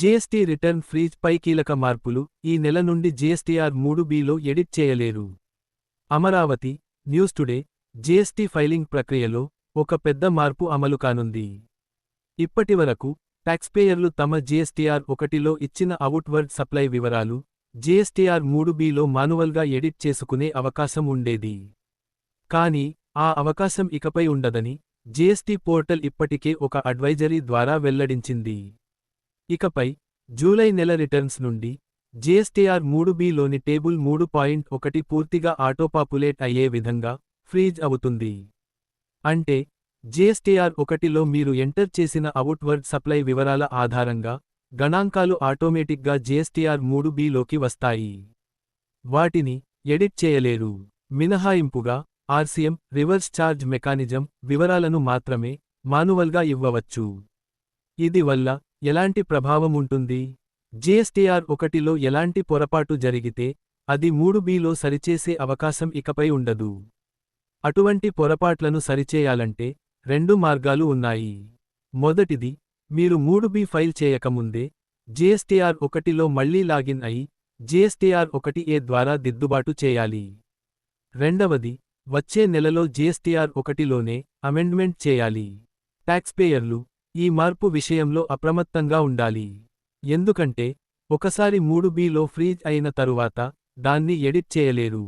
GST return freeze పై కీలక మార్పులు ఈ నెల నుండి జీఎస్టీఆర్ మూడు బిలో ఎడిట్ చేయలేరు. Amaravati news today GST filing ప్రక్రియలో ఒక పెద్ద మార్పు అమలు కానుంది. ఇప్పటివరకు ట్యాక్స్పేయర్లు తమ జీఎస్టీఆర్ ఒకటిలో ఇచ్చిన అవుట్వర్డ్ సప్లై వివరాలు జీఎస్టీఆర్ మూడు బిలో మానువల్గా ఎడిట్ చేసుకునే అవకాశం ఉండేది. కానీ ఆ అవకాశం ఇకపై ఉండదని జీఎస్టీ పోర్టల్ ఇప్పటికే ఒక అడ్వైజరీ ద్వారా వెల్లడించింది. ఇకపై జూలై నెల రిటర్న్స్ నుండి జీఎస్టీఆర్ మూడు బిలోని టేబుల్ మూడు పాయింట్ ఒకటి పూర్తిగా ఆటోపాపులేట్ అయ్యే విధంగా ఫ్రీజ్ అవుతుంది. అంటే జీఎస్టీఆర్ ఒకటిలో మీరు ఎంటర్ చేసిన అవుట్వర్డ్ సప్లై వివరాల ఆధారంగా గణాంకాలు ఆటోమేటిక్గా జీఎస్టీఆర్ మూడు బిలోకి వస్తాయి. వాటిని ఎడిట్ చేయలేరు. మినహాయింపుగా ఆర్సీఎం రివర్స్ ఛార్జ్ మెకానిజం వివరాలను మాత్రమే మానువల్గా ఇవ్వవచ్చు. ఇది వల్ల ఎలాంటి ప్రభావం ఉంటుంది? జీఎస్టీఆర్ ఒకటిలో ఎలాంటి పొరపాటు జరిగితే అది మూడు బిలో సరిచేసే అవకాశం ఇకపై ఉండదు. అటువంటి పొరపాట్లను సరిచేయాలంటే రెండు మార్గాలు ఉన్నాయి. మొదటిది మీరు మూడు బి ఫైల్ చేయకముందే జీఎస్టీఆర్ ఒకటిలో మళ్ళీ లాగిన్ అయి జీఎస్టీఆర్ ఒకటి ఏ ద్వారా దిద్దుబాటు చేయాలి. రెండవది వచ్చే నెలలో జీఎస్టీఆర్ ఒకటిలోనే అమెండ్మెంట్ చేయాలి. ట్యాక్స్పేయర్లు ఈ మార్పు విషయంలో అప్రమత్తంగా ఉండాలి. ఎందుకంటే ఒకసారి మూడు బిలో ఫ్రీజ్ అయిన తరువాత దాన్ని ఎడిట్ చేయలేరు.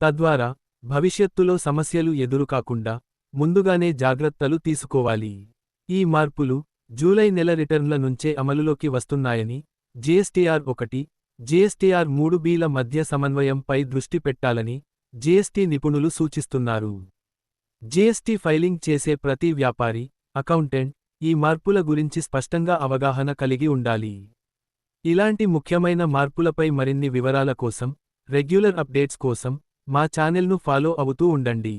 తద్వారా భవిష్యత్తులో సమస్యలు ఎదురుకాకుండా ముందుగానే జాగ్రత్తలు తీసుకోవాలి. ఈ మార్పులు జూలై నెల రిటర్న్ల నుంచే అమలులోకి వస్తున్నాయని జీఎస్టీఆర్ ఒకటి జీఎస్టీఆర్ మూడు బీల మధ్య సమన్వయంపై దృష్టి పెట్టాలని జీఎస్టీ నిపుణులు సూచిస్తున్నారు. జీఎస్టీ ఫైలింగ్ చేసే ప్రతి వ్యాపారి అకౌంటెంట్ ఈ మార్పుల గురించి స్పష్టంగా అవగాహన కలిగి ఉండాలి. ఇలాంటి ముఖ్యమైన మార్పులపై మరిన్ని వివరాల కోసం రెగ్యులర్ అప్డేట్స్ కోసం మా ఛానెల్ను ఫాలో అవుతూ ఉండండి.